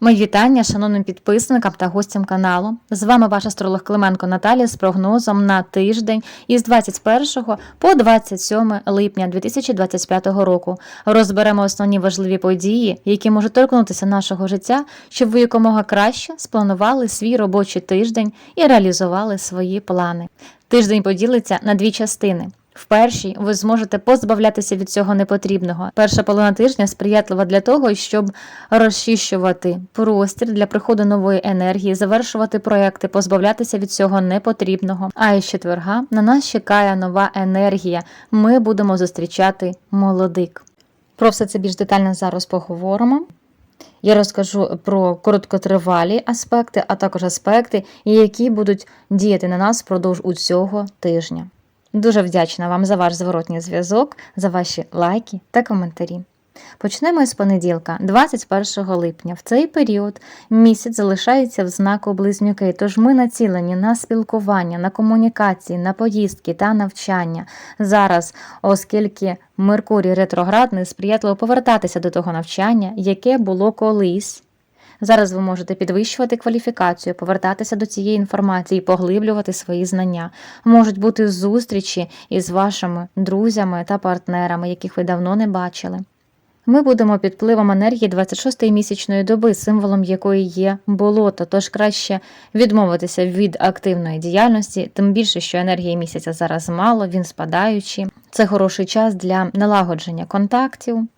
Мої вітання шановним підписникам та гостям каналу. З вами ваш астролог Клименко Наталія з прогнозом на тиждень із 21 по 27 липня 2025 року. Розберемо основні важливі події, які можуть торкнутися нашого життя, щоб ви якомога краще спланували свій робочий тиждень і реалізували свої плани. Тиждень поділиться на дві частини. В першій ви зможете позбавлятися від цього непотрібного. Перша половина тижня сприятлива для того, щоб розчищувати простір для приходу нової енергії, завершувати проекти, позбавлятися від цього непотрібного. А із четверга на нас чекає нова енергія. Ми будемо зустрічати молодик. Про все це більш детально зараз поговоримо. Я розкажу про короткотривалі аспекти, а також аспекти, які будуть діяти на нас впродовж усього тижня. Дуже вдячна вам за ваш зворотній зв'язок, за ваші лайки та коментарі. Почнемо із понеділка, 21 липня. В цей період місяць залишається в знаку близнюки, тож ми націлені на спілкування, на комунікації, на поїздки та навчання. Зараз, оскільки Меркурій ретроградний, сприятливо повертатися до того навчання, яке було колись. Зараз ви можете підвищувати кваліфікацію, повертатися до цієї інформації, поглиблювати свої знання. Можуть бути зустрічі із вашими друзями та партнерами, яких ви давно не бачили. Ми будемо під впливом енергії 26-ї місячної доби, символом якої є болото, тож краще відмовитися від активної діяльності, тим більше, що енергії місяця зараз мало, він спадаючий. Це хороший час для налагодження контактів.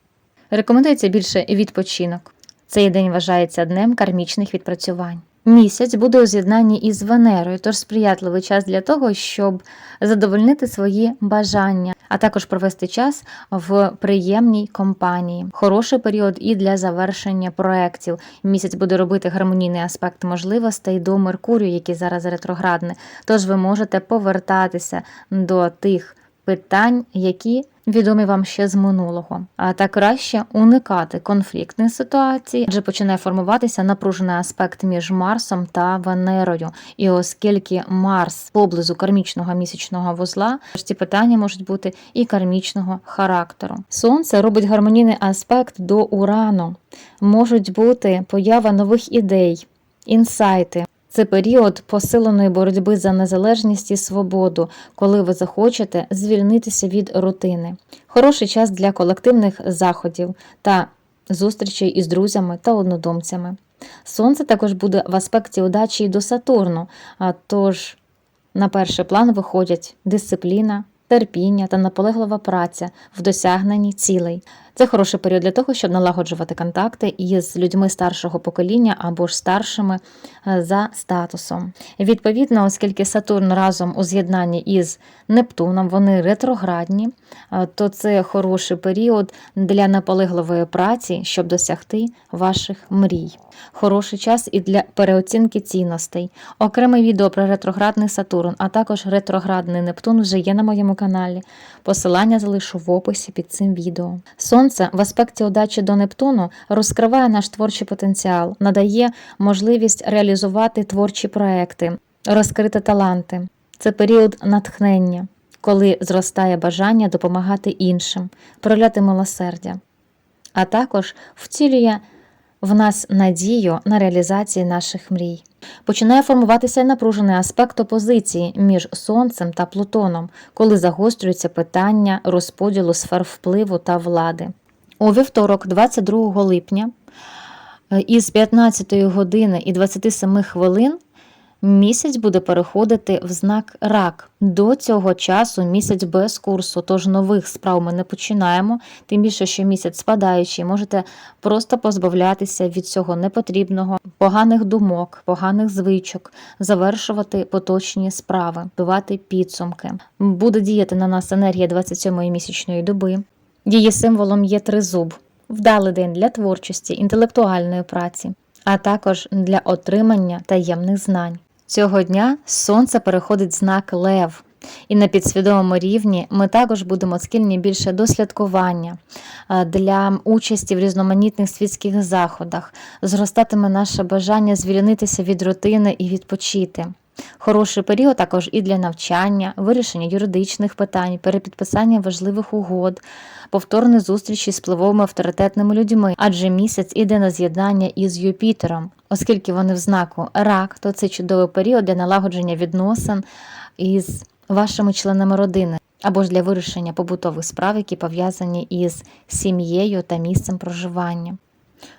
Рекомендується більше відпочинок. Цей день вважається днем кармічних відпрацювань. Місяць буде у з'єднанні із Венерою, тож сприятливий час для того, щоб задовольнити свої бажання, а також провести час в приємній компанії. Хороший період і для завершення проєктів. Місяць буде робити гармонійний аспект можливостей до Меркурію, який зараз ретроградний. Тож ви можете повертатися до тих питань, які відомі вам ще з минулого, а так краще уникати конфліктних ситуацій, адже починає формуватися напружений аспект між Марсом та Венерою. І оскільки Марс поблизу кармічного місячного вузла, ці питання можуть бути і кармічного характеру. Сонце робить гармонійний аспект до Урану, можуть бути поява нових ідей, інсайти. Це період посиленої боротьби за незалежність і свободу, коли ви захочете звільнитися від рутини. Хороший час для колективних заходів та зустрічей із друзями та однодумцями. Сонце також буде в аспекті удачі і до Сатурну, тож на перший план виходять дисципліна, терпіння та наполеглива праця в досягненні цілей. Це хороший період для того, щоб налагоджувати контакти із людьми старшого покоління або ж старшими е, за статусом. Відповідно, оскільки Сатурн разом у з'єднанні із Нептуном, вони ретроградні, е, то це хороший період для наполегливої праці, щоб досягти ваших мрій. Хороший час і для переоцінки цінностей. Окреме відео про ретроградний Сатурн, а також ретроградний Нептун вже є на моєму каналі. Посилання залишу в описі під цим відео. Сонце в аспекті удачі до Нептуну розкриває наш творчий потенціал, надає можливість реалізувати творчі проекти, розкрити таланти. Це період натхнення, коли зростає бажання допомагати іншим, проявляти милосердя, а також втілює в нас надію на реалізацію наших мрій. Починає формуватися напружений аспект опозиції між Сонцем та Плутоном, коли загострюється питання розподілу сфер впливу та влади. У вівторок, 22 липня, е, із 15 години і 27 хвилин місяць буде переходити в знак рак. До цього часу місяць без курсу, тож нових справ ми не починаємо, тим більше, що місяць спадаючий, можете просто позбавлятися від цього непотрібного, поганих думок, поганих звичок, завершувати поточні справи, бивати підсумки. Буде діяти на нас енергія 27-ї місячної доби. Її символом є тризуб, вдалий день для творчості, інтелектуальної праці, а також для отримання таємних знань. Цього дня сонце переходить знак Лев. І на підсвідомому рівні ми також будемо схильні більше до святкування для участі в різноманітних світських заходах. Зростатиме наше бажання звільнитися від рутини і відпочити. Хороший період також і для навчання, вирішення юридичних питань, перепідписання важливих угод, повторної зустрічі з впливовими авторитетними людьми, адже місяць іде на з'єднання із Юпітером. Оскільки вони в знаку рак, то це чудовий період для налагодження відносин із вашими членами родини або ж для вирішення побутових справ, які пов'язані із сім'єю та місцем проживання.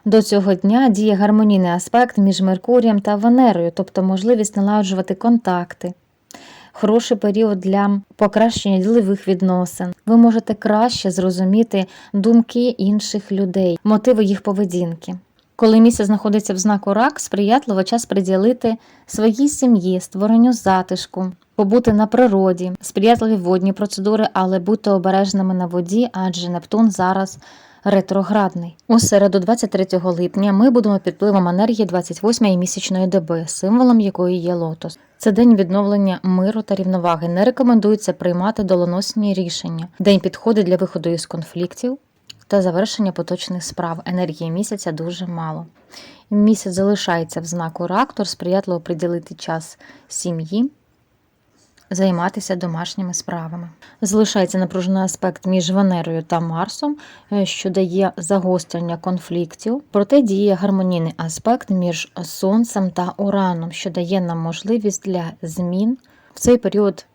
До цього дня діє гармонійний аспект між Меркурієм та Венерою, тобто можливість налагоджувати контакти. Хороший період для покращення ділових відносин. Ви можете краще зрозуміти думки інших людей, мотиви їх поведінки. Коли місяць знаходиться в знаку рак, сприятливо час приділити своїй сім'ї, створенню затишку, побути на природі, сприятливі водні процедури, але будьте обережними на воді, адже Нептун зараз ретроградний. У середу, 23 липня, ми будемо під впливом енергії 28-ї місячної доби, символом якої є лотос. Це день відновлення миру та рівноваги. Не рекомендується приймати доленосні рішення. День підходить для виходу із конфліктів та завершення поточних справ. Енергії місяця дуже мало. Місяць залишається в знаку рак, тож сприятливо приділити час сім'ї, займатися домашніми справами. Залишається напружений аспект між Венерою та Марсом, е, що дає загострення конфліктів. Проте діє гармонійний аспект між Сонцем та Ураном, що дає нам можливість для змін. В цей період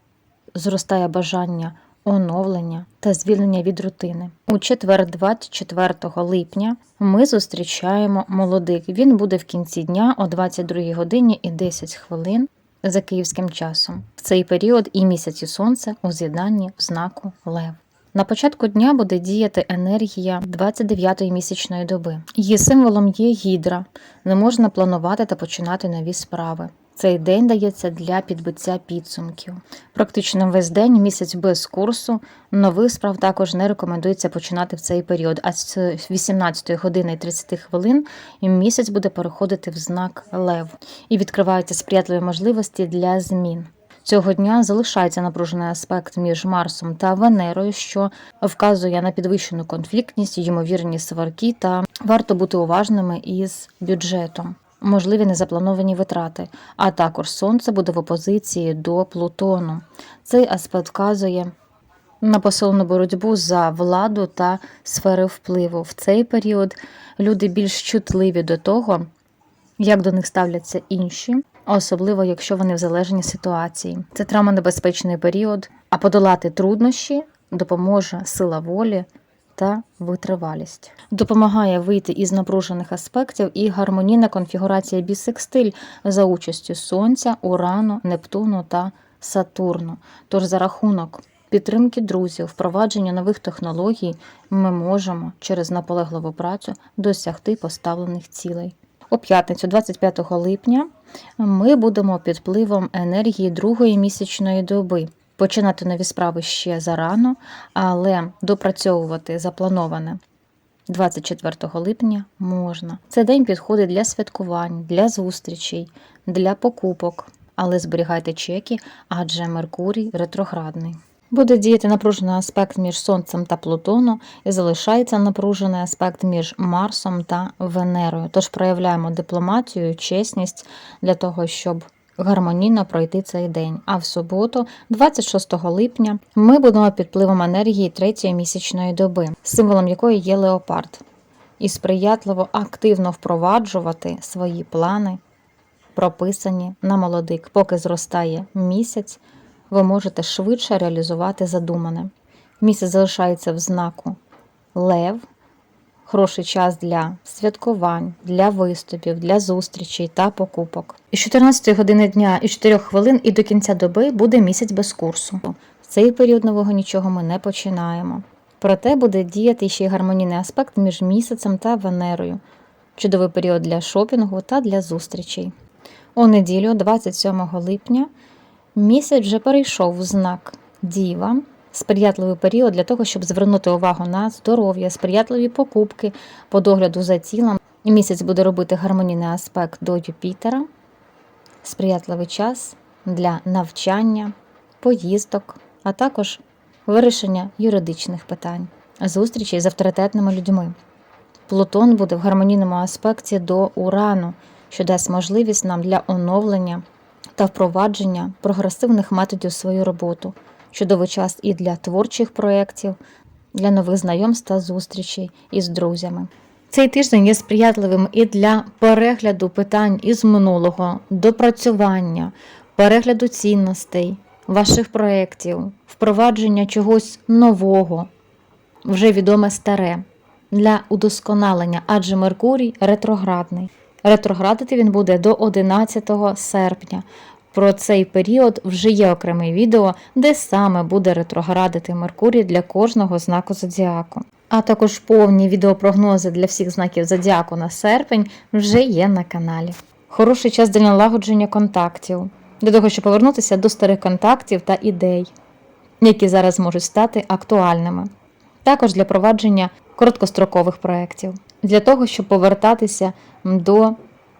зростає бажання оновлення та звільнення від рутини. У четвер, 24 липня, ми зустрічаємо молодик. Він буде в кінці дня о 22 годині і 10 хвилин за київським часом. В цей період і місяць і сонце у з'єднанні в знаку Лев. На початку дня буде діяти енергія 29-ї місячної доби. Її символом є гідра. Не можна планувати та починати нові справи. Цей день дається для підбиття підсумків. Практично весь день, місяць без курсу, нових справ також не рекомендується починати в цей період. А з 18 години і 30 хвилин місяць буде переходити в знак Лев і відкриваються сприятливі можливості для змін. Цього дня залишається напружений аспект між Марсом та Венерою, що вказує на підвищену конфліктність, ймовірні сварки, та варто бути уважними із бюджетом можливі незаплановані витрати, а також Сонце буде в опозиції до Плутону. Цей аспект вказує на посилену боротьбу за владу та сфери впливу. В цей період люди більш чутливі до того, як до них ставляться інші. Особливо, якщо вони в залежній ситуації. Це травмонебезпечний період, а подолати труднощі допоможе сила волі та витривалість. Допомагає вийти із напружених аспектів і гармонійна конфігурація бісекстиль за участю Сонця, Урану, Нептуну та Сатурну. Тож за рахунок підтримки друзів, впровадження нових технологій ми можемо через наполегливу працю досягти поставлених цілей. У п'ятницю, 25 липня, ми будемо під впливом енергії другої місячної доби. Починати нові справи ще зарано, але допрацьовувати заплановане 24 липня можна. Цей день підходить для святкувань, для зустрічей, для покупок, але зберігайте чеки, адже Меркурій ретроградний. Буде діяти напружений аспект між Сонцем та Плутоном і залишається напружений аспект між Марсом та Венерою. Тож проявляємо дипломатію, чесність для того, щоб гармонійно пройти цей день. А в суботу, 26 липня, ми будемо під впливом енергії третьої місячної доби, символом якої є леопард, і сприятливо активно впроваджувати свої плани, прописані на молодик. Поки зростає місяць, ви можете швидше реалізувати задумане. Місяць залишається в знаку Лев хороший час для святкувань, для виступів, для зустрічей та покупок. Із 14 години дня і 4 хвилин і до кінця доби буде місяць без курсу. В цей період нового нічого ми не починаємо. Проте буде діяти ще й гармонійний аспект між місяцем та Венерою, чудовий період для шопінгу та для зустрічей. У неділю, 27 липня, місяць вже перейшов в знак Діва сприятливий період для того, щоб звернути увагу на здоров'я, сприятливі покупки по догляду за тілом. Місяць буде робити гармонійний аспект до Юпітера, сприятливий час для навчання, поїздок, а також вирішення юридичних питань, зустрічей з авторитетними людьми. Плутон буде в гармонійному аспекті до Урану, що дасть можливість нам для оновлення та впровадження прогресивних методів свою роботу. Чудовий час і для творчих проєктів, для нових знайомств та зустрічей із друзями. Цей тиждень є сприятливим і для перегляду питань із минулого, допрацювання, перегляду цінностей, ваших проєктів, впровадження чогось нового, вже відоме старе, для удосконалення, адже Меркурій ретроградний. Ретроградити він буде до 11 серпня. Про цей період вже є окреме відео, де саме буде ретроградити Меркурій для кожного знаку зодіаку. А також повні відеопрогнози для всіх знаків зодіаку на серпень вже є на каналі. Хороший час для налагодження контактів, для того, щоб повернутися до старих контактів та ідей, які зараз можуть стати актуальними. Також для провадження короткострокових проєктів, для того, щоб повертатися до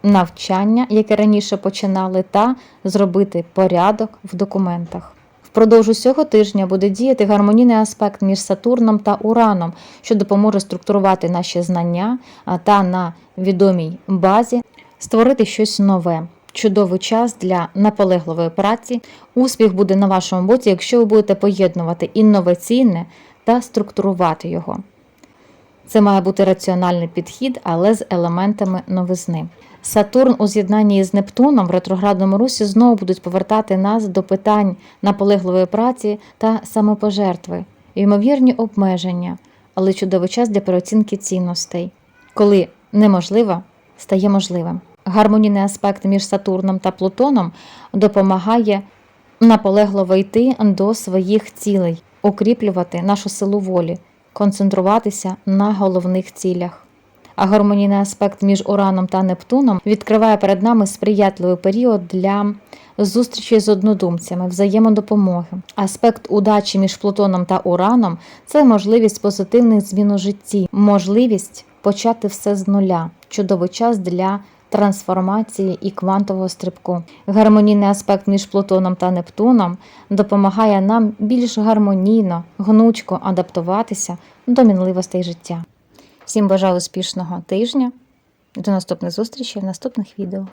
навчання, яке раніше починали, та зробити порядок в документах. Впродовж усього тижня буде діяти гармонійний аспект між Сатурном та Ураном, що допоможе структурувати наші знання та на відомій базі створити щось нове. Чудовий час для наполегливої праці. Успіх буде на вашому боці, якщо ви будете поєднувати інноваційне та структурувати його. Це має бути раціональний підхід, але з елементами новизни. Сатурн у з'єднанні з Нептуном в ретроградному русі знову будуть повертати нас до питань наполегливої праці та самопожертви, ймовірні обмеження, але чудовий час для переоцінки цінностей, коли неможливо стає можливим. Гармонійний аспект між Сатурном та Плутоном допомагає наполегливо йти до своїх цілей, укріплювати нашу силу волі, концентруватися на головних цілях. А гармонійний аспект між Ураном та Нептуном відкриває перед нами сприятливий період для зустрічі з однодумцями, взаємодопомоги. Аспект удачі між Плутоном та Ураном це можливість позитивних змін у житті, можливість почати все з нуля, чудовий час для трансформації і квантового стрибку. Гармонійний аспект між Плутоном та Нептуном допомагає нам більш гармонійно, гнучко адаптуватися до мінливостей життя. Всім бажаю успішного тижня. До наступних зустрічей в наступних відео.